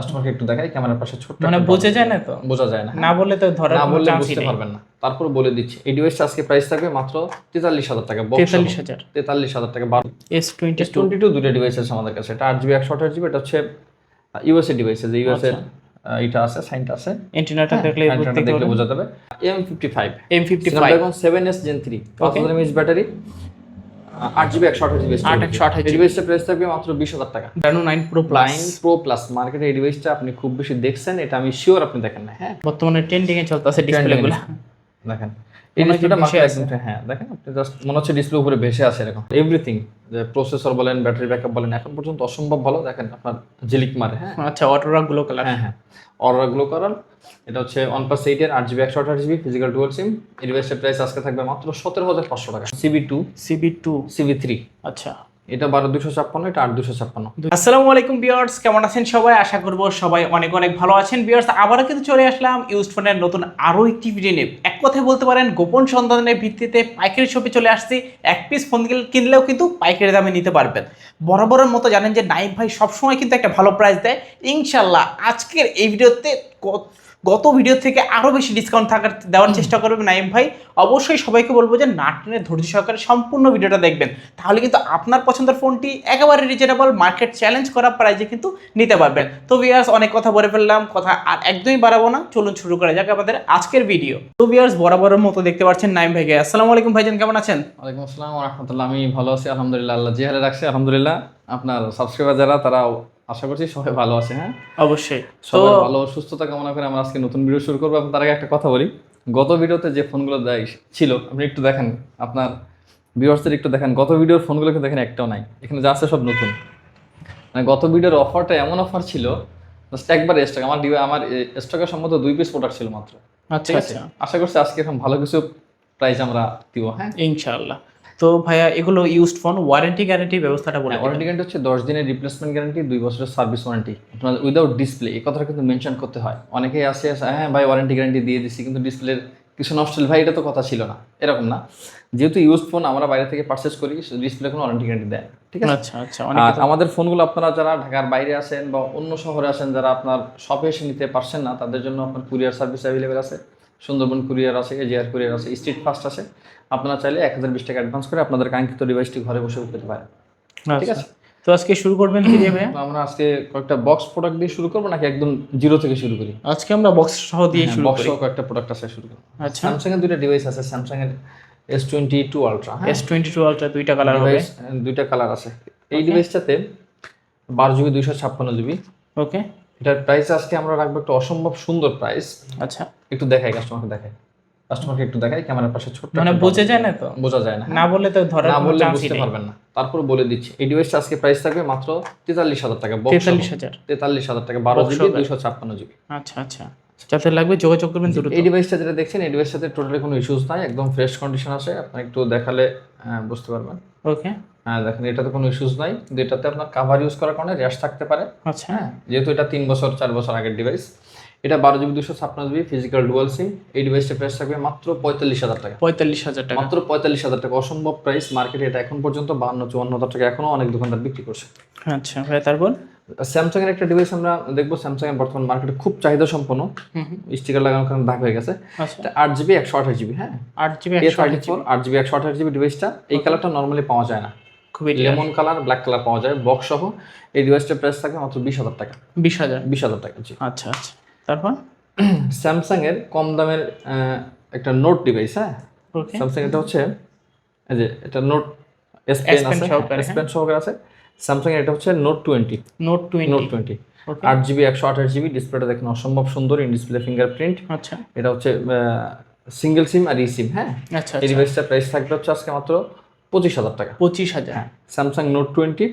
কাস্টমারকে একটু দেখাই ক্যামেরার পাশে ছোট্ট মানে বোঝা যায় না তো? বোঝা যায় না না বললে তো ধরার না বললে বুঝতে পারবেন না। তারপর বলে দিচ্ছি এই ডিভাইসটা আজকে প্রাইস থাকবে মাত্র তেতাল্লিশ হাজার টাকা তেতাল্লিশ হাজার। তেতাল্লিশ হাজার টাকা বারো S twenty S twenty two দুটো ডিভাইস আছে আমাদের কাছে। এটা আট জিবি একশো আঠাশ জিবি এটা হচ্ছে ইউএসএ ডিভাইস যে ইউএসএ এটা আছে সাইনটা আছে। এন্টিনাটা দেখলে Antenna দেখলে বোঝা যাবে M fifty five M fifty five Snapdragon seven S Gen three পাঁচ হাজার ব্যাটারি আট জিবি একশো আঠাশ জিবি আট একশো আঠাশ ডিভাইসটা প্রাইস থাকবে মাত্র বিশ হাজার টাকা। ডানো nine pro plus pro plus মার্কেটে এই ডিভাইসটা আপনি খুব বেশি দেখছেন এটা আমি শিওর আপনি দেখেন না হ্যাঁ বর্তমানে ট্রেন্ডিংয়ে এ চলতেছে ডিসপ্লে গুলো দেখেন। এই ডিসপ্লেটা ভেসে হ্যাঁ দেখেন আপনি জাস্ট মনে হচ্ছে ডিসপ্লে উপরে ভেসে আছে এরকম। এভরিথিং যে প্রসেসর বলেন ব্যাটারি ব্যাকআপ বলেন এখন পর্যন্ত অসম্ভব ভালো। দেখেন আপনার জিলিক মারে হ্যাঁ। আচ্ছা অটোরা গ্লো কালার হ্যাঁ হ্যাঁ। অর্ডার গ্লো কালার এটা হচ্ছে ওয়ান প্লাস এইটের আট জিবি একশো আঠাশ জিবি ফিজিক্যাল ডুয়াল সিম এর প্রাইস আজকে থাকবে মাত্র সতেরো হাজার পাঁচশো টাকা। Civi two Civi two Civi three আচ্ছা। এটা বারো দুশো ছাপ্পান্ন, এটা আট দুশো ছাপ্পান্ন। আসসালামু আলাইকুম বিয়ার্স কেমন আছেন সবাই? আশা করব সবাই অনেক অনেক ভালো আছেন। বিয়ার্স আবারও কিন্তু চলে আসলাম ইউজড ফোনের নতুন আরও একটি ভিডিও নিয়ে। এক কথায় বলতে পারেন, গোপন সন্ধানের ভিত্তিতে পাইকারি শপে চলে আসছি। এক পিস ফোন কিনলেও কিন্তু পাইকারি দামে নিতে পারবেন। বরাবরের মতো জানেন যে নাইম ভাই সবসময় কিন্তু একটা ভালো প্রাইস দেয়। ইনশাল্লাহ আজকের এই ভিডিওতে গত ভিডিও থেকে আরও বেশি ডিসকাউন্ট থাকার দেওয়ার চেষ্টা করবেন নাইম ভাই। অবশ্যই সবাইকে বলব যে না টেনে ধৈর্য সহকারে সম্পূর্ণ ভিডিওটা দেখবেন। তাহলে কিন্তু আপনার পছন্দের ফোনটি একেবারে রিজনেবল মার্কেট চ্যালেঞ্জ করা প্রাইজে কিন্তু নিতে পারবেন। তো ভিয়ার্স অনেক কথা বলে ফেললাম কথা আর একদমই বাড়াবো না। চলুন শুরু করা যাক আমাদের আজকের ভিডিও তো ভিয়ার্স বরাবরের মতো দেখতে পাচ্ছেন নাইম ভাইকে। আসসালামু আলাইকুম ভাইজান কেমন আছেন? ওয়ালাইকুম আসসালাম রহমতুল্লাহ। আমি ভালো আছি আলহামদুলিল্লাহ আল্লাহ যে হালে রাখছে আলহামদুলিল্লাহ। আপনার সাবস্ক্রাইবার যারা তারা আশা করছি সবাই ভালো আছে হ্যাঁ? অবশ্যই। সবাই ভালো সুস্থতা কামনা করে আমরা আজকে নতুন ভিডিও শুরু করব। তার আগে একটা কথা বলি। গত ভিডিওতে যে ফোনগুলো দেয় ছিল আপনি একটু দেখেন। আপনার ভিউয়ার্সদের একটু দেখেন। গত ভিডিওর ফোনগুলোকে দেখেন একটাও নাই। এখানে যা আছে সব নতুন। মানে গত ভিডিওর অফারটা এমন অফার ছিল জাস্ট একবার স্টক আমার ডিভাই আমার স্টকের সম্মত দুই পিস প্রোডাক্ট ছিল মাত্র। আচ্ছা ঠিক আছে? আচ্ছা। আশা করছি আজকে এখন ভালো কিছু প্রাইস আমরা দিব হ্যাঁ? ইনশাআল্লাহ। তো ভাইয়া এগুলো ইউজড ফোন ওয়ারেন্টি গ্যারান্টি ব্যবস্থাটা বলে ওয়ারেন্টি গ্যারান্টি হচ্ছে দশ দিনের রিপ্লেসমেন্ট গ্যারান্টি দুই বছরের সার্ভিস ওয়ারেন্টি আপনার উইদাউট ডিসপ্লে এই কথাটা কিন্তু মেনশন করতে হয়। অনেকেই আসে আসে, হ্যাঁ ভাই ওয়ারেন্টি গ্যারান্টি দিয়ে দিচ্ছি কিন্তু ডিসপ্লের কিছু নষ্ট হলে ভাই এটা তো কথা ছিল না। এরকম না। যেহেতু ইউজ ফোন আমরা বাইরে থেকে পারচেস করি ডিসপ্লে কোনো ওয়ারেন্টি গ্যারান্টি দেয়। ঠিক আছে? আচ্ছা আচ্ছা অনেক আর আমাদের ফোনগুলো আপনারা যারা ঢাকার বাইরে আসেন বা অন্য শহরে আসেন যারা আপনার শপে এসে নিতে পারছেন না তাদের জন্য আপনার কুরিয়ার সার্ভিস অ্যাভেলেবেল আছে। সুন্দরবন কুরিয়ার আছে এজিআর কুরিয়ার আছে স্ট্রিট ফাস্ট আছে। আপনারা চাইলে এক হাজার বিশ টাকা অ্যাডভান্স করে আপনাদের কাঙ্ক্ষিত ডিভাইসটি ঘরে বসে পেতে পারেন। ঠিক আচ্ছা। আছে? তো আজকে শুরু করবেন কি দিয়ে আমরা আজকে কয়েকটা বক্স প্রোডাক্ট দিয়ে শুরু করব নাকি একদম জিরো থেকে শুরু করি? আজকে আমরা বক্স সহ দিয়ে শুরু বক্স করি। কয়েকটা প্রোডাক্ট আছে শুরু করব। আচ্ছা। স্যামসাং এর দুইটা ডিভাইস আছে স্যামসাং এর এস টোয়েন্টি টু আলট্রা হ্যাঁ এস টোয়েন্টি টু আলট্রা দুইটা কালার হবে দুইটা কালার আছে। এই ডিভাইসটাতে বারো জিবি দুইশো ছাপ্পান্ন জিবি ওকে এটার প্রাইস আজকে আমরা রাখব একটা অসম্ভব সুন্দর প্রাইস আচ্ছা। একটু দেখাই কাস্টমারকে দেখাই। কাস্টমারকে একটু দেখাই ক্যামেরার পাশে ছোট্ট মানে বোঝা যায় না তো? বোঝা যায় না না বললে তো ধরার না বললে বুঝতে পারবেন না। তারপর বলে দিচ্ছি এই ডিভাইসটা আজকে প্রাইস থাকবে মাত্র তেতাল্লিশ হাজার টাকা box সহ। তেতাল্লিশ হাজার। তেতাল্লিশ হাজার টাকা বারো Box জিবি সহকারে। দুইশো ছাপ্পান্ন জিবি আচ্ছা আচ্ছা। যাতে লাগবে যোগাযোগ করবেন দ্রুত। এই ডিভাইসটা যেটা দেখছেন এই ডিভাইসটাতে টোটালি কোনো ইস্যুস নাই একদম ফ্রেশ কন্ডিশন আছে আপনি একটু দেখালে আহ, বুঝতে পারবেন। ওকে হ্যাঁ দেখেন এটাতে কোনো ইস্যুস নাই। কিন্তু এটাতে আপনার কাভার ইউজ করার কারণে র্যাশ থাকতে পারে। আচ্ছা। হ্যাঁ যেহেতু এটা তিন বছর চার বছর আগের ডিভাইস এটা বারো জিবি দুশো ছাপ্পান্ন জিবি ফিজিক্যাল ডুয়াল সিম এই ডিভাইসটা প্রাইস থাকবে মাত্র পঁয়তাল্লিশ হাজার টাকা। পঁয়তাল্লিশ হাজার টাকা। মাত্র পঁয়তাল্লিশ হাজার টাকা। অসম্ভব প্রাইস মার্কেটে এটা এখন পর্যন্ত বাহান্ন চুয়ান্ন হাজার টাকা এখনও অনেক দোকানদার বিক্রি করছে। আচ্ছা ভাইয়া তারপর? স্যামসাং এর একটা ডিভাইস আমরা দেখব। স্যামসাং এর বর্তমান মার্কেটে খুব চাহিদা সম্পন্ন স্টিকার লাগানোর কারণে দাগ হয়ে গেছে। আচ্ছা। আট জিবি একশো আঠাশ জিবি হ্যাঁ। আট জিবি আট জিবি একশো আঠাশ জিবি ডিভাইসটা এই কালারটা নর্মালি পাওয়া যায় না। খুবই লেমন কালার ব্ল্যাক কালার পাওয়া যায় বক্স সহ। এই ডিভাইসটার প্রাইস থাকে মাত্র বিশ হাজার টাকা। বিশ হাজার? বিশ হাজার টাকা জি। আচ্ছা আচ্ছা। তারপর? স্যামসাং এর কম দামের একটা নোট ডিভাইস হ্যাঁ? ওকে স্যামসাং এটা হচ্ছে এই যে এটা নোট এস পেন আছে সহকারে, এস পেন সহকারে আছে। স্যামসাং এর এটা হচ্ছে note twenty note note twenty twenty okay আট জিবি একশো আঠাশ জিবি ডিসপ্লেটা দেখেন অসম্ভব সুন্দর ইন ডিসপ্লে ফিঙ্গারপ্রিন্ট আচ্ছা। এটা হচ্ছে সিঙ্গেল সিম আর ই সিম হ্যাঁ? আচ্ছা এই আচ্ছা। ডিভাইসটার প্রাইস থাকবে হচ্ছে আজকে মাত্র পঁচিশ হাজার টাকা। পঁচিশ হাজার? হ্যাঁ স্যামসাং নোট টোয়েন্টি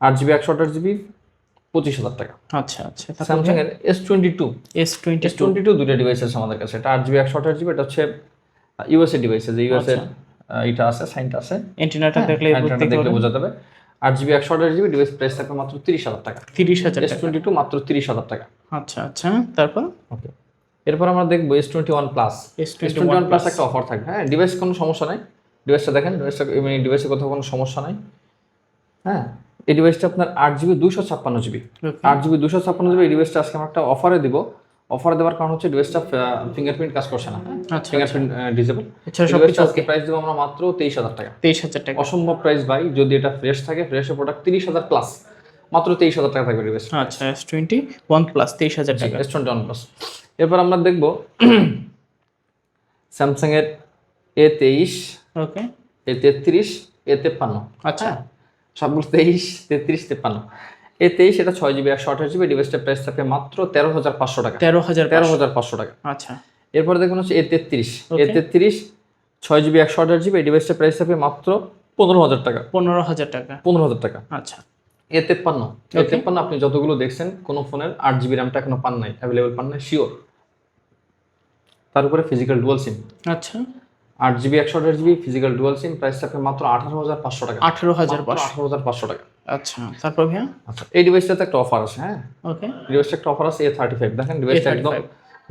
আট জিবি একশো আঠাশ জিবি পঁচিশ হাজার টাকা। আচ্ছা আচ্ছা স্যামসাং এর S twenty two S twenty S twenty two দুটো ডিভাইস আছে আমাদের কাছে। এটা আট জিবি একশো আঠাশ জিবি এটা হচ্ছে ইউএসএ ডিভাইস যে ইউএসএ এটা আছে সাইনটা আছে। এন্টিনাটা দেখলে Antenna দেখলে বোঝা যাবে আট জিবি একশো আঠাশ জিবি ডিভাইস প্রাইস থাকবে মাত্র তিরিশ হাজার টাকা। তিরিশ হাজার এস টোয়েন্টি টু মাত্র তিরিশ হাজার টাকা। আচ্ছা আচ্ছা তারপর? ওকে এরপর আমরা দেখব S twenty one plus S twenty one plus একটা অফার থাকবে। হ্যাঁ ডিভাইস কোনো সমস্যা নাই। ডিভাইসটা দেখেন ডিভাইসটা মানে ডিভাইসে কোথাও কোনো সমস্যা নাই। হ্যাঁ এই ডিভাইসটা আপনার আট জিবি দুশো ছাপ্পান্ন জিবি আট জিবি দুশো ছাপ্পান্ন জিবি এই ডিভাইসটা আজকে আমরা একটা অফারে দিব। অফার দেওয়ার কারণ হচ্ছে ডিভাইসটা ফিঙ্গারপ্রিন্ট কাজ করছে না। আচ্ছা ফিঙ্গারপ্রিন্ট ডিসেবল এছাড়া সব আজকে প্রাইস দেবো আমরা মাত্র তেইশ হাজার টাকা। তেইশ হাজার টাকা। অসম্ভব প্রাইস ভাই যদি এটা ফ্রেশ থাকে ফ্রেশের প্রোডাক্ট তিরিশ হাজার প্লাস মাত্র তেইশ হাজার টাকা থাকবে ডিভাইস আচ্ছা এস টোয়েন্টি ওয়ান প্লাস তেইশ হাজার টাকা। এস টোয়েন্টি ওয়ান প্লাস এরপর আমরা দেখব স্যামসাংয়ের এ তেইশ ওকে এ তেত্রিশ এ তেপ্পান্ন। আচ্ছা। হ্যাঁ সবগুলো তেইশ তেত্রিশ তেপ্পান্ন। এ তেইশ এটা ছয় জিবি একশো আঠাশ জিবি ডিভাইসটার প্রাইস থাকবে মাত্র তেরো হাজার পাঁচশো টাকা। তেরো হাজার তেরো হাজার পাঁচশো টাকা। আচ্ছা। এরপরে দেখুন হচ্ছে এ তেত্রিশ। এ তেত্রিশ ছয় জিবি একশো আঠাশ জিবি এই ডিভাইসটার প্রাইস থাকবে মাত্র পনেরো হাজার টাকা। পনেরো হাজার টাকা। পনেরো হাজার টাকা। আচ্ছা। এ তেপ্পান্ন। এ. তেপ্পান্ন আপনি যতগুলো দেখছেন কোনো ফোনের আট জিবি র্যামটা এখনও পান নাই অ্যাভেলেবল পান নাই শিওর তার উপরে ফিজিক্যাল ডুয়াল সিম আচ্ছা। আট জিবি একশো আঠাশ GB physical dual SIM price থাকবে মাত্র আঠারো হাজার পাঁচশো টাকা। আঠেরো হাজার আঠারো হাজার পাঁচশো টাকা। আচ্ছা তারপর ভাইয়া? আচ্ছা এই ডিভাইসটাতে একটা অফার আছে হ্যাঁ? ওকে। ডিভাইসটা একটা অফার আছে এ থার্টি ফাইভ দেখেন ডিভাইসটা একদম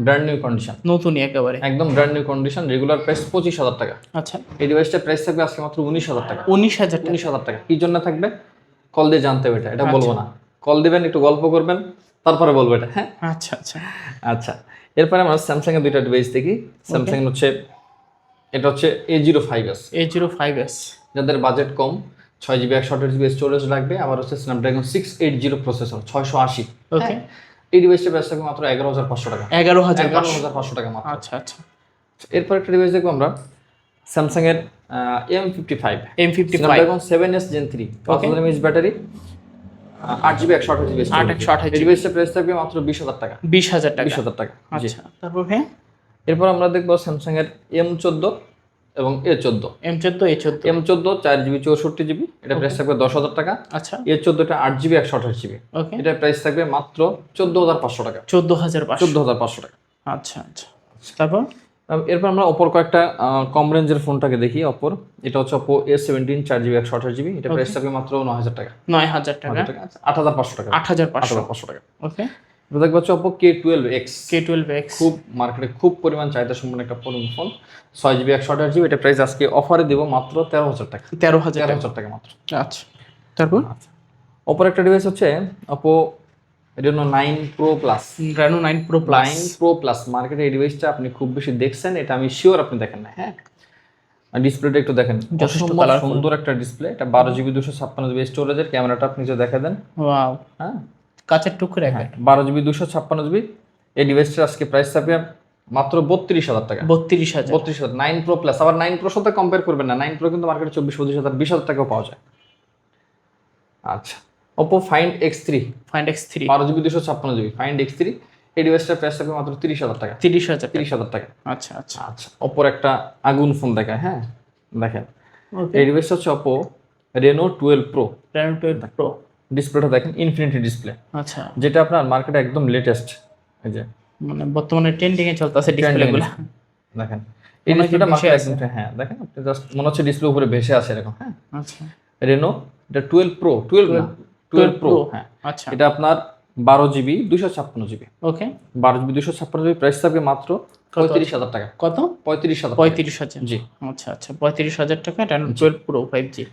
ব্র্যান্ড নিউ কন্ডিশন নতুনই একেবারে। একদম brand new condition regular price পঁচিশ হাজার টাকা। আচ্ছা। এই ডিভাইসটার প্রাইস থাকবে আজকে মাত্র উনিশ হাজার টাকা। উনিশ হাজার উনিশ হাজার টাকা। কি জন্য থাকবে? কল দিয়ে জানতে হবে এটা এটা আচ্ছা। বলব না। কল দিবেন একটু গল্প করবেন তারপরে বলব এটা হ্যাঁ? আচ্ছা আচ্ছা। আচ্ছা এরপরে আমরা স্যামসাং এর দুইটা ডিভাইস দেখি। স্যামসাং হচ্ছে এটা হচ্ছে A zero five S A zero five S যাদের বাজেট কম ছয় জিবি একশো আঠাশ জিবি স্টোরেজ লাগবে। আবার হচ্ছে Snapdragon six eight zero processor ছয়শো আশি। ওকে এই ডিভাইসটা প্রাইস থাকবে মাত্র এগারো হাজার পাঁচশো টাকা। এগারো হাজার এগারো হাজার পাঁচশো টাকা মাত্র। আচ্ছা আচ্ছা। এরপর একটা ডিভাইস দেখব আমরা। স্যামসাং এর M fifty five M fifty five Snapdragon seven S Gen three পাঁচ হাজার এমএইচ ব্যাটারি আট জিবি একশো আঠাশ জিবি আট একশো আঠাশ এই ডিভাইসটা প্রাইস থাকবে মাত্র বিশ হাজার টাকা। বিশ হাজার টাকা। বিশ হাজার টাকা। আচ্ছা তারপর ভাইয়া এরপর আমরা দেখব স্যামসাং এর এম চোদ্দ এবং এ চোদ্দ। এম চোদ্দ এ চোদ্দ। এম চোদ্দ চার জিবি চৌষট্টি জিবি। এটা প্রাইস থাকবে দশ হাজার টাকা। আচ্ছা। এ চোদ্দটা আট জিবি একশো আঠাশ জিবি। ওকে এটার প্রাইস থাকবে মাত্র চোদ্দ হাজার পাঁচশো টাকা। চোদ্দ হাজার চোদ্দ হাজার পাঁচশো টাকা। আচ্ছা আচ্ছা। তারপর? এরপর আমরা অপর কয়েকটা কম রেঞ্জের ফোনটাকে দেখি অপর এটা হচ্ছে অপো এ সেভেন্টিন চার জিবি একশো আঠাশ জিবি। এটা প্রাইস থাকবে মাত্র নয় হাজার টাকা। নয় হাজার টাকা। আট হাজার পাঁচশো টাকা। আট হাজার পাঁচশো। হাজার পাঁচশো টাকা। ওকে এটা দেখব হচ্ছে Oppo K twelve X K twelve X খুব মার্কেটে খুব পরিমাণ চাহিদা সম্পন্ন একটা ফোন ফোন ছয় জিবি একশো আঠাশ জিবি এটা প্রাইস আজকে অফারে দিব মাত্র তেরো হাজার টাকা। তেরো হাজার তেরো হাজার টাকা মাত্র। আচ্ছা। তারপর? অপর একটা ডিভাইস হচ্ছে Oppo Reno nine pro plus Reno nine pro plus nine pro plus মার্কেটে এই ডিভাইসটা আপনি খুব বেশি দেখছেন এটা আমি শিওর আপনি দেখেন না হ্যাঁ? ডিসপ্লেটা একটু দেখেন। যথেষ্ট সুন্দর একটা ডিসপ্লে এটা বারো জিবি দুশো ছাপ্পান্ন জিবি স্টোরেজের ক্যামেরাটা আপনি যে দেখা দেন। হ্যাঁ? কাঁচের টুকরো একটা বারো জিবি দুশো ছাপ্পান্ন জিবি। এই ডিভাইসটার আজকে প্রাইস থাকবে মাত্র বত্রিশ হাজার টাকা। বত্রিশ হাজার। বত্রিশ হাজার। নাইন প্রো প্লাস আবার নাইন প্রোর সাথে কম্পেয়ার করবেন না। নাইন প্রো কিন্তু মার্কেটে চব্বিশ পঁচিশ হাজার বিশ হাজার টাকাও পাওয়া যায়। আচ্ছা। Oppo Find X three Find X three বারো জিবি দুশো ছাপ্পান্ন জিবি। ফাইন্ড এক্স থ্রি এই ডিভাইসটার প্রাইস থাকবে মাত্র তিরিশ হাজার টাকা। তিরিশ হাজার তিরিশ হাজার টাকা। আচ্ছা আচ্ছা। আচ্ছা। ওপোর একটা আগুন ফোন দেখায় হ্যাঁ? দেখেন। এই ডিভাইসটা হচ্ছে Oppo Reno twelve pro Reno twelve pro ডিসপ্লেটা দেখেন ইনফিনিটি ডিসপ্লে আচ্ছা। যেটা আপনার মার্কেটে একদম লেটেস্ট এই যে। মানে বর্তমানে ট্রেন্ডিং এ চলতেছে ডিসপ্লে গুলো। দেখেন এই ডিসপ্লেটা মার্কেটে আছে। একদম হ্যাঁ দেখেন আপনি জাস্ট মনে হচ্ছে ডিসপ্লে উপরে ভেসে আছে এরকম হ্যাঁ। আচ্ছা। রেনো এটা টুয়েলভ প্রো টুয়েলভ না টুয়েলভ প্রো হ্যাঁ। আচ্ছা। এটা আপনার বারো জিবি দুশো ছাপ্পান্ন জিবি ওকে বারো জিবি দুশো ছাপ্পান্ন জিবি প্রাইস থাকবে মাত্র পঁয়ত্রিশ হাজার টাকা। কত? পঁয়ত্রিশ হাজার। পঁয়ত্রিশ হাজার। জি। আচ্ছা আচ্ছা পঁয়ত্রিশ হাজার টাকা Reno twelve pro five G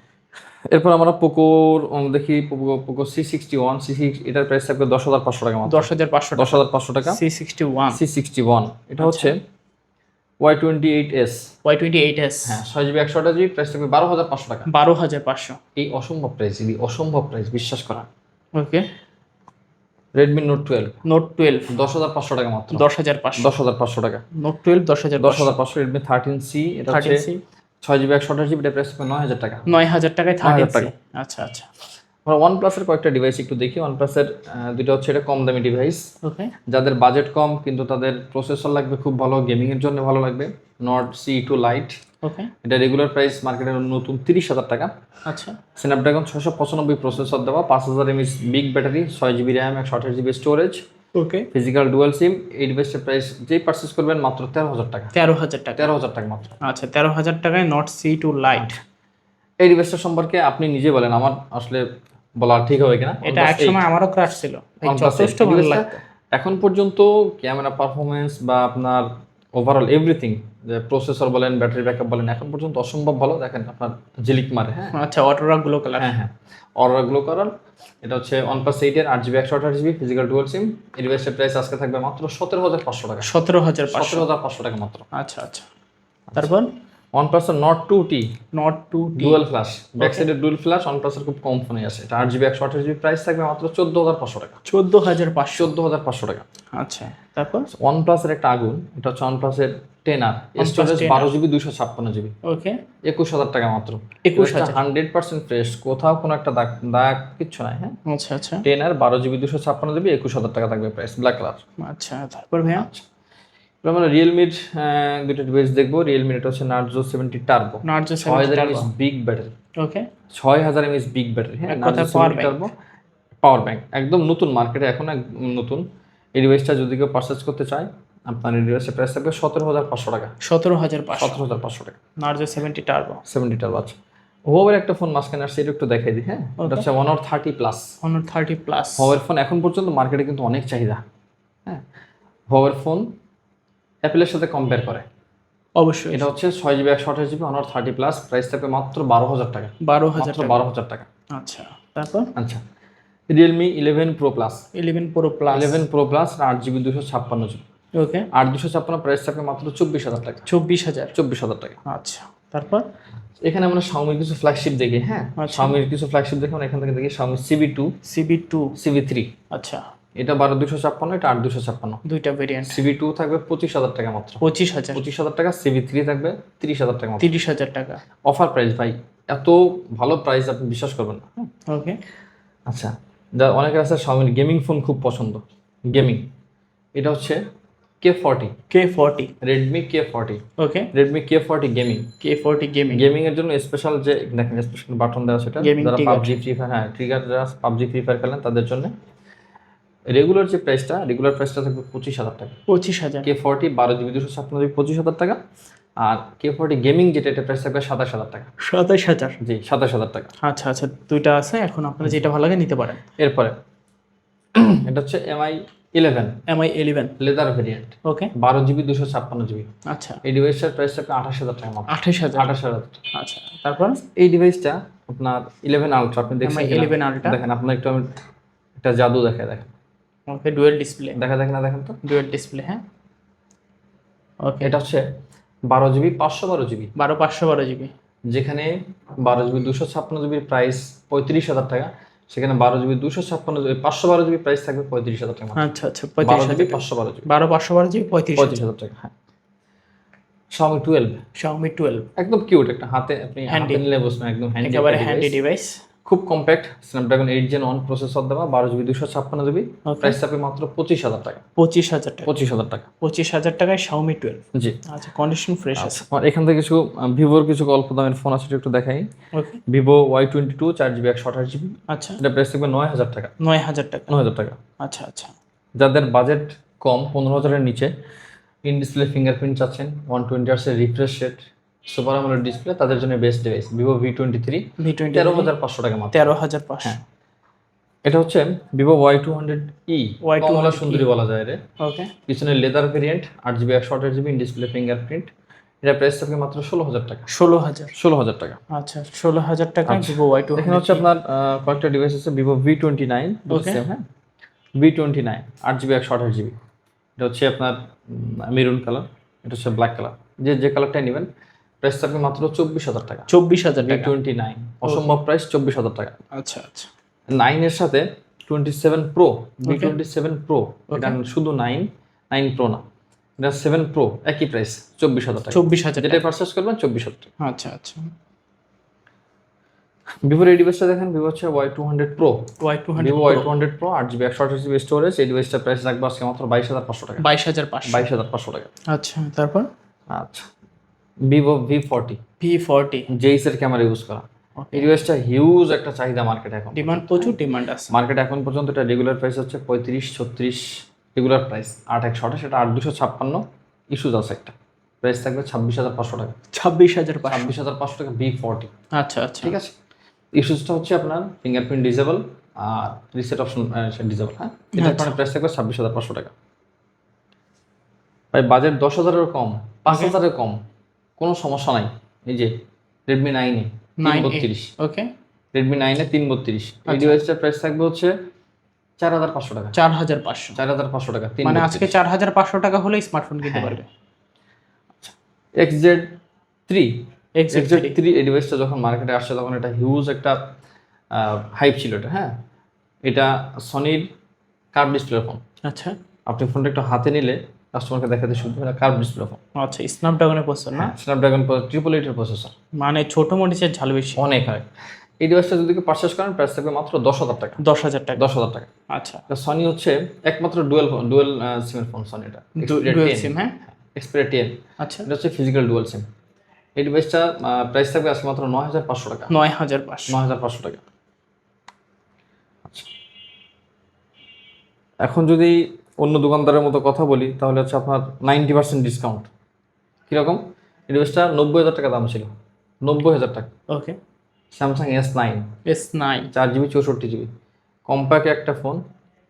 এরপর আমরা পোকোর দেখি Poco Poco C sixty one C six এটার প্রাইস থাকবে দশ হাজার পাঁচশো টাকা দশ হাজার পাঁচশো দশ হাজার পাঁচশো টাকা। C sixty one C sixty one এটা হচ্ছে Y twenty eight S Y twenty eight S হ্যাঁ ছয় জিবি একশো আঠাশ জিবি প্রাইস থাকবে বারো হাজার পাঁচশো টাকা। বারো হাজার পাঁচশো। এই অসম্ভব প্রাইস এই অসম্ভব প্রাইস বিশ্বাস করা। Okay Redmi note twelve note twelve দশ হাজার পাঁচশো টাকা মাত্র। দশ হাজার পাঁচশো। দশ হাজার পাঁচশো টাকা। নোট টুয়েলভ দশ হাজার দশ হাজার পাঁচশো রেডমি থার্টিন সি এটা হচ্ছে ছয় জিবি একশো আঠাশ জিবি এটা প্রাইস নয় হাজার টাকা। নয় হাজার টাকায় টাকা। আচ্ছা আচ্ছা। আমরা ওয়ান প্লাসের কয়েকটা ডিভাইস একটু দেখি। ওয়ান প্লাসের দুটো হচ্ছে এটা কম দামি ডিভাইস ওকে যাদের বাজেট কম কিন্তু তাদের প্রসেসর লাগবে খুব ভালো গেমিং এর জন্য ভালো লাগবে। Nord CE two lite okay এটা রেগুলার প্রাইস মার্কেটের নতুন তিরিশ হাজার টাকা। আচ্ছা। স্ন্যাপড্রাগন ছশো পঁচানব্বই প্রসেসর দেওয়া পাঁচ হাজার এমএস বিগ ব্যাটারি ছয় জিবি র্যাম একশো আঠাশ GB storage okay. Physical dual SIM এই ডিভাইসের প্রাইস যেই পারচেস করবেন মাত্র তেরো হাজার টাকা। তেরো হাজার টাকা। তেরো হাজার টাকা মাত্র। আচ্ছা তেরো হাজার টাকায় নট সি টু লাইট এই ডিভাইসটা সম্পর্কে আপনি নিজে বলেন আমার আসলে বলা ঠিক হবে কিনা? এটা এক সময় আমারও ক্রাশ ছিল। যথেষ্ট ভালো লাগতো। এখন পর্যন্ত ক্যামেরা পারফরমেন্স বা আপনার ওভারঅল এভরিথিং যে প্রসেসর বলেন ব্যাটারি ব্যাকআপ বলেন এখন পর্যন্ত অসম্ভব ভালো। দেখেন আপনার জিলিক মারে হ্যাঁ? আচ্ছা অটোরা গ্লো কালার হ্যাঁ হ্যাঁ। অটোরা অর্ডারগুলো কালার এটা হচ্ছে ওয়ান প্লাস এইটের আট জিবি একশো আঠাশ জিবি ফিজিক্যাল টুয়েল সিম এর ইনভেস্টের প্রাইস আজকে থাকবে মাত্র সতেরো হাজার পাঁচশো টাকা। সতেরো হাজার সতেরো হাজার পাঁচশো টাকা মাত্র। আচ্ছা আচ্ছা। তারপর? Nord two T Nord two dual flash back সাইডের ডুয়াল ফ্ল্যাশ ওয়ান প্লাসের খুব কম ফোনে আছে। এটা আট জিবি একশো আঠাশ জিবি প্রাইস থাকবে মাত্র চোদ্দ হাজার পাঁচশো টাকা। চোদ্দ হাজার পাঁচশো। চোদ্দ হাজার পাঁচশো টাকা। আচ্ছা তারপর? ওয়ান প্লাসের একটা আগুন এটা হচ্ছে আর স্টোরেজ 10R বারো জিবি দুশো ছাপ্পান্ন জিবি ওকে একুশ হাজার টাকা মাত্র। একুশ হাজার। হান্ড্রেড পার্সেন্ট ফ্রেশ কোথাও কোনো একটা দাগ দাগ কিচ্ছু নাই হ্যাঁ? আচ্ছা আচ্ছা। টেন আর বারো জিবি দুশো ছাপ্পান্ন জিবি একুশ হাজার টাকা থাকবে প্রাইস ব্ল্যাক কালার আচ্ছা তারপর ভাইয়া? আচ্ছা। আমরা রিয়েলমির দুটো ডিভাইস দেখব। রিয়েলমির এটা হচ্ছে নার্জো সেভেন্টি টার্বো নার্জো ছয় হাজার এমএস বিগ ব্যাটারি ওকে ছয় হাজার এমএস বিগ ব্যাটারি হ্যাঁ? এক কথায় টার্বো পাওয়ার ব্যাংক একদম নতুন মার্কেটে এখন একদম নতুন। এই ডিভাইসটা যদি কেউ পারচেস করতে চায় আপনার এই ডিভাইসের প্রাইস থাকবে সতেরো হাজার পাঁচশো টাকা। সতেরো হাজার সতেরো হাজার পাঁচশো টাকা। Narzo seventy turbo seventy turbo আছে ওভার একটা ফোন মাঝখানে আসছে এটা একটু দেখাই দিই হ্যাঁ? এটা হচ্ছে one R thirty plus Honor thirty plus হওয়ার ফোন এখন পর্যন্ত মার্কেটে কিন্তু অনেক চাহিদা হ্যাঁ? হওয়ার ফোন অ্যাপেলের সাথে কম্পেয়ার করে। অবশ্যই। এটা হচ্ছে ছয় জিবি একশো আঠাশ GB Honor thirty plus price থাকবে মাত্র বারো হাজার টাকা। বারো হাজার বারো হাজার টাকা। আচ্ছা তারপর? আচ্ছা Realme eleven pro plus eleven pro plus eleven pro plus আট জিবি দুশো ছাপ্পান্ন জিবি ওকে আট দুশো ছাপ্পান্ন প্রাইস থাকবে মাত্র চব্বিশ হাজার টাকা। চব্বিশ হাজার। চব্বিশ হাজার টাকা। আচ্ছা তারপর? এখানে আমরা শাওমির কিছু ফ্ল্যাগশিপ দেখি হ্যাঁ? আচ্ছা। শাওমির কিছু ফ্ল্যাগশিপ দেখি আমরা এখান থেকে দেখি Xiaomi Civi two Civi two Civi three আচ্ছা। এটা বারো দুশো ছাপ্পান্ন এটা আট দুশো ছাপ্পান্ন। দুইটা ভেরিয়েন্ট সিবি টু থাকবে পঁচিশ হাজার টাকা মাত্র। পঁচিশ হাজার। পঁচিশ হাজার টাকা সিবি থ্রি থাকবে তিরিশ হাজার টাকা তিরিশ হাজার টাকা। অফার প্রাইস ভাই এত ভালো প্রাইস আপনি বিশ্বাস করবেন না? ওকে আচ্ছা যা অনেকের আছে শাওমির গেমিং ফোন খুব পছন্দ। গেমিং এটা হচ্ছে K forty K forty Redmi K forty okay Redmi K forty gaming K forty gaming gaming এর জন্য স্পেশাল যে দেখেন স্পেশাল বাটন দেওয়া সেটা। যারা পাবজি ফ্রি ফায়ার হ্যাঁ ট্রিগার যারা পাবজি ফ্রি ফায়ার খেলেন তাদের জন্য রেগুলার যে প্রাইসটা রেগুলার প্রাইসটা থাকবে পঁচিশ হাজার টাকা। পঁচিশ হাজার। কে ফর্টি বারো জিবি দুশো ছাপ্পান্ন জিবি পঁচিশ হাজার টাকা আর কে ফর্টি গেমিং যেটা এটা প্রাইস থাকবে সাতাশ হাজার টাকা। সাতাশ হাজার। জি সাতাশ হাজার টাকা। আচ্ছা আচ্ছা দুইটা আছে এখন আপনারা যেটা ভালো লাগে নিতে পারেন। এরপরে এটা হচ্ছে Mi eleven Mi eleven leather variant okay বারো জিবি দুশো ছাপ্পান্ন জিবি আচ্ছা। এই ডিভাইসটার প্রাইস থাকবে আঠাশ হাজার টাকা আঠাশ হাজার। আঠাশ হাজার। আচ্ছা তারপর? এই ডিভাইসটা আপনার ইলেভেন আলট্রা আপনি দেখছেন কিনা? 11 দেখেন আপনার একটু আমি একটা জাদু দেখে দেখেন। ওকে ডুয়েল ডিসপ্লে দেখা দেখেন না দেখেন তো। ডুয়েল ডিসপ্লে হ্যাঁ। ওকে এটা হচ্ছে বারো জিবি পাঁচশো বারো জিবি। বারো পাঁচশো বারো জিবি। যেখানে বারো জিবি দুশো ছাপ্পান্ন জিবির প্রাইস পঁয়ত্রিশ হাজার টাকা। সেখানে বারো জিবি দুশো ছাপ্পান্ন জিবি পাঁচশো বারো জিবি প্রাইস থাকবে পঁয়ত্রিশ হাজার টাকা আচ্ছা আচ্ছা পঁয়ত্রিশ জিবি পাঁচশো বারো জিবি। বারো পাঁচশো বারো জিবি পঁয়ত্রিশ পঁয়ত্রিশ হাজার টাকা হ্যাঁ। শাওমি টুয়েলভ শাওমি টুয়েলভ একদম কিউট একটা হাতে আপনি। হাতে নিলে বসবেন একদম হ্যান্ডি একেবারে হ্যান্ডি ডিভাইস খুব compact Snapdragon eight Gen one processor দেওয়া বারো জিবি দুশো ছাপ্পান্ন জিবি. প্রাইস থাকবে মাত্র পঁচিশ হাজার টাকা। পঁচিশ হাজার টাকা। পঁচিশ হাজার টাকা। পঁচিশ হাজার টাকায় শাওমি টুয়েলভ জি। আচ্ছা কন্ডিশন ফ্রেশ আছে। আর এখান থেকে কিছু ভিভোর কিছু অল্প দামের ফোন আছে একটু দেখাই। ভিভো ওয়াই টোয়েন্টি টু চার জিবি একশো আঠাশ জিবি আচ্ছা। এটা প্রাইস থাকবে নয় হাজার টাকা। নয় হাজার টাকা। নয় হাজার টাকা। আচ্ছা আচ্ছা। যাদের বাজেট কম পনেরো হাজারের নিচে ইন ডিসপ্লে ফিঙ্গারপ্রিন্ট চাচ্ছেন one twenty আর্সের refresh rate super AMOLED display তাদের জন্য best device Vivo V twenty three V twenty তেরো হাজার পাঁচশো টাকা মাত্র। তেরো হাজার পাঁচশো। হ্যাঁ। এটা হচ্ছে Vivo Y two hundred E Y200 কমলা সুন্দরী বলা যায় রে ওকে পিছনে লেদার ভেরিয়েন্ট আট জিবি একশো আঠাশ জিবি ইন ডিসপ্লে ফিঙ্গারপ্রিন্ট এটা প্রাইস থাকবে মাত্র ষোলো হাজার টাকা। ষোলো হাজার। ষোলো হাজার টাকা। আচ্ছা ষোলো হাজার টাকা ভিভো ওয়াই টু এখানে হচ্ছে আপনার কয়েকটা ডিভাইস আছে ভিভো ভি টোয়েন্টি নাইন. হ্যাঁ? ভি টোয়েন্টি নাইন আট জিবি একশো আঠাশ জিবি এটা হচ্ছে আপনার মেরুন কালার এটা হচ্ছে ব্ল্যাক কালার যে যে কালারটাই নেবেন প্রাইস থাকবে মাত্র চব্বিশ হাজার টাকা। চব্বিশ হাজার টাকা। টোয়েন্টি নাইন অসম্ভব প্রাইস চব্বিশ হাজার টাকা। আচ্ছা আচ্ছা। নাইনের সাথে twenty seven pro Okay. Twenty seven pro এটা শুধু নাইন নাইন প্রো না। এটা সেভেন প্রো একই প্রাইস চব্বিশ হাজার টাকা। চব্বিশ হাজার যেটাই পারচেস করবেন চব্বিশ হাজার টাকা। আচ্ছা আচ্ছা। ভিভোর এই ডিভাইসটা দেখেন ভিভো হচ্ছে Y two hundred pro Y two hundred Y two hundred pro আট জিবি একশো আঠাশ জিবি স্টোরেজ এই ডিভাইসটার প্রাইস রাখব আজকে মাত্র বাইশ হাজার পাঁচশো টাকা। বাইশ হাজার পাঁচশো। বাইশ হাজার পাঁচশো টাকা। আচ্ছা তারপর? আচ্ছা। Vivo V forty V forty জেইসের camera use করা। এই ডিভাইসটা হিউজ একটা চাহিদা মার্কেটে এখন ডিমান্ড প্রচুর ডিমান্ড আছে। মার্কেটে এখন পর্যন্ত এটা রেগুলার প্রাইস হচ্ছে পঁয়ত্রিশ ছত্রিশ রেগুলার প্রাইস আট একশো আঠাশ এটা আট দুশো ছাপ্পান্ন। ইস্যুজ আছে একটা। প্রাইস থাকবে ছাব্বিশ হাজার পাঁচশো টাকা। ছাব্বিশ হাজার ছাব্বিশ হাজার পাঁচশো টাকা বি ফর্টি আচ্ছা আচ্ছা। ঠিক আছে? ইস্যুসটা হচ্ছে আপনার ফিঙ্গারপ্রিন্ট ডিজেবল আর রিসেট অপশন ডিজেবল হ্যাঁ? এটার কারণে প্রাইস থাকবে ছাব্বিশ হাজার পাঁচশো টাকা। ভাই বাজেট দশ হাজারেরও কম পাঁচ হাজারের কম। কোনো সমস্যা নাই। এই যে রেডমি নাইনে তিন বত্রিশ ওকে রেডমি নাইনে তিন বত্রিশ এই ডিভাইসটার প্রাইস থাকবে হচ্ছে চার হাজার পাঁচশো টাকা। চার হাজার পাঁচশো। চার হাজার পাঁচশো টাকা মানে আজকে চার হাজার পাঁচশো টাকা হলে স্মার্টফোন হ্যাঁ। কিনতে পারবে X Z three. X Z three এই ডিভাইসটা যখন মার্কেটে আসছে তখন এটা হিউজ একটা হাইপ ছিল এটা হ্যাঁ? এটা সনির কার্ভ ডিসপ্লে ফোন আচ্ছা। আপনি ফোনটা একটু হাতে নিলে কাস্টমারকে দেখাতে সুবিধা হয় কার্ভ ডিসপ্লে ফোন আচ্ছা স্ন্যাপড্রাগনের প্রসেসর না? স্ন্যাপড্রাগন ট্রিপল এইটের প্রসেসর মানে ছোট মরিচের ঝাল বেশি। অনেক হয় এই ডিভাইসটা যদি কেউ পারচেস করেন প্রাইস থাকবে মাত্র দশ হাজার টাকা। দশ হাজার টাকা। দশ হাজার টাকা। আচ্ছা। সনি হচ্ছে একমাত্র ডুয়েল ফোন ডুয়েল সিমের ফোন সনি এটা ডুয়েল সিম হ্যাঁ? এক্সপিরিয়া টেন আচ্ছা। এটা হচ্ছে ফিজিক্যাল ডুয়েল সিম এই ডিভাইসটা প্রাইস থাকবে আজকে মাত্র নয় হাজার পাঁচশো টাকা। নয় হাজার পাঁচশো। নয় হাজার পাঁচশো টাকা। আচ্ছা। এখন যদি অন্য দোকানদারের মতো কথা বলি তাহলে হচ্ছে আপনার নাইনটি পার্সেন্ট ডিসকাউন্ট কীরকম? এই ডিভাইসটা নব্বই হাজার টাকা দাম ছিল। নব্বই হাজার টাকা। Okay Samsung S nine S nine চার জিবি চৌষট্টি জিবি। কম্প্যাক্ট একটা ফোন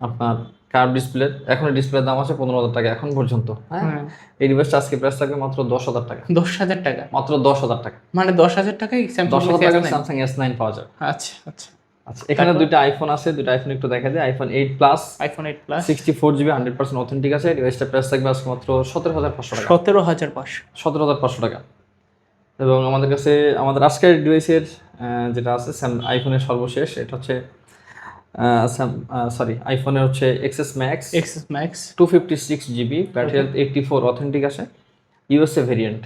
আপনার কার্ভ ডিসপ্লে এখন ডিসপ্লের দাম আছে পনেরো হাজার টাকা এখন পর্যন্ত। হ্যাঁ? হ্যাঁ। এই ডিভাইসটা আজকে প্রাইস থাকবে মাত্র দশ হাজার টাকা। দশ হাজার টাকা? মাত্র দশ হাজার টাকা। মানে দশ হাজার টাকায় দশ হাজার টাকা স্যামসাং এস নাইন পাওয়া যায়। আচ্ছা আচ্ছা। আচ্ছা এখানে দুইটা আইফোন আছে দুইটা আইফোন একটু দেখা যায়। IPhone eight plus iPhone eight plus sixty four GB hundred percent authentic আছে। ডিভাইসটা প্রাইস থাকবে আজকে মাত্র সতেরো হাজার পাঁচশো টাকা। সতেরো হাজার পাঁচশো। সতেরো হাজার পাঁচশো টাকা। এবং আমাদের কাছে আমাদের আজকের ডিভাইসের যেটা আছে স্যাম আইফোনের সর্বশেষ এটা হচ্ছে সরি আইফোনের হচ্ছে XS Max XS Max two fifty six GB battery health eighty four authentic আছে। ইউএসএ ভেরিয়েন্ট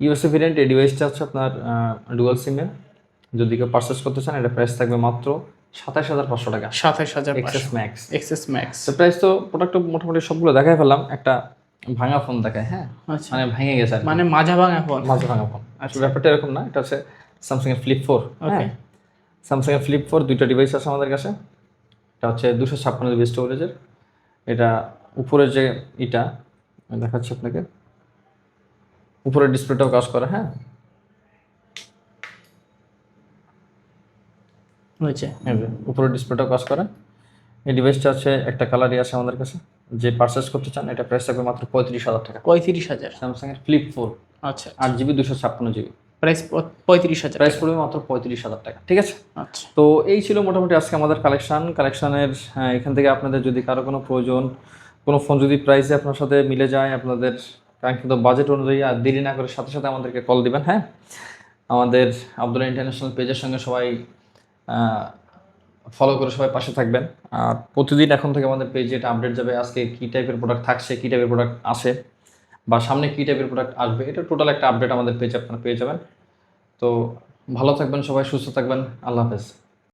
ইউএসএ ভেরিয়েন্ট এই ডিভাইসটা হচ্ছে আপনার ডুয়াল সিমের যদি কেউ পারচেস করতে চান এটা প্রাইস থাকবে মাত্র সাতাশ হাজার পাঁচশো টাকা। সাতাশ হাজার এক্সএস পাঁচশো ম্যাক্স এক্সএস ম্যাক্স তো প্রাইস তো প্রোডাক্ট মোটামুটি সবগুলো দেখাই ফেললাম। একটা ভাঙা ফোন দেখায় হ্যাঁ? আচ্ছা। মানে ভেঙে গেছে মানে মাঝা ভাঙা ফোন মাঝে ভাঙা ফোন আসলে ব্যাপারটা এরকম না এটা হচ্ছে স্যামসাং এর ফ্লিপ ফোর ওকে স্যামসাং এর ফ্লিপ ফোর দুইটা ডিভাইস আছে আমাদের কাছে। এটা হচ্ছে দুশো ছাপ্পান্ন জিবি স্টোরেজের এটা উপরের যে ইটা আমি দেখাচ্ছি আপনাকে। উপরের ডিসপ্লেটাও কাজ করে হ্যাঁ? হয়েছে। এই যে, উপরের ডিসপ্লেটাও কাজ করে। এই ডিভাইসটা হচ্ছে একটা কালারই আছে আমাদের কাছে। যে পারচেস করতে চান এটা প্রাইস থাকবে মাত্র পঁয়ত্রিশ হাজার টাকা। পঁয়ত্রিশ হাজার। স্যামসাং এর ফ্লিপ ফোর আচ্ছা আট জিবি দুশো ছাপ্পান্ন জিবি প্রাইস পঁয়ত্রিশ হাজার প্রাইস পড়বে মাত্র পঁয়ত্রিশ হাজার টাকা ঠিক আছে? আচ্ছা। তো এই ছিল মোটামুটি আজকে আমাদের কালেকশন কালেকশনের এখান থেকে আপনাদের যদি কারও কোনো প্রয়োজন কোনো ফোন যদি প্রাইসে আপনার সাথে মিলে যায় আপনাদের কাঙ্ক্ষিত বাজেট অনুযায়ী আর দেরি না করে সাথে সাথে আমাদেরকে কল দিবেন হ্যাঁ? আমাদের আব্দুল্লাহ ইন্টারন্যাশনাল পেজের সঙ্গে সবাই ফলো করে সবাই পাশে থাকবেন। আর প্রতিদিন এখন থেকে আমাদের পেজে এটা আপডেট যাবে, আজকে কী টাইপের প্রোডাক্ট থাকছে, কী টাইপের প্রোডাক্ট আসে বা সামনে কী টাইপের প্রোডাক্ট আসবে, এটা টোটাল একটা আপডেট আমাদের পেজে আপনারা পেয়ে যাবেন। তো ভালো থাকবেন সবাই, সুস্থ থাকবেন, আল্লাহ হাফেজ।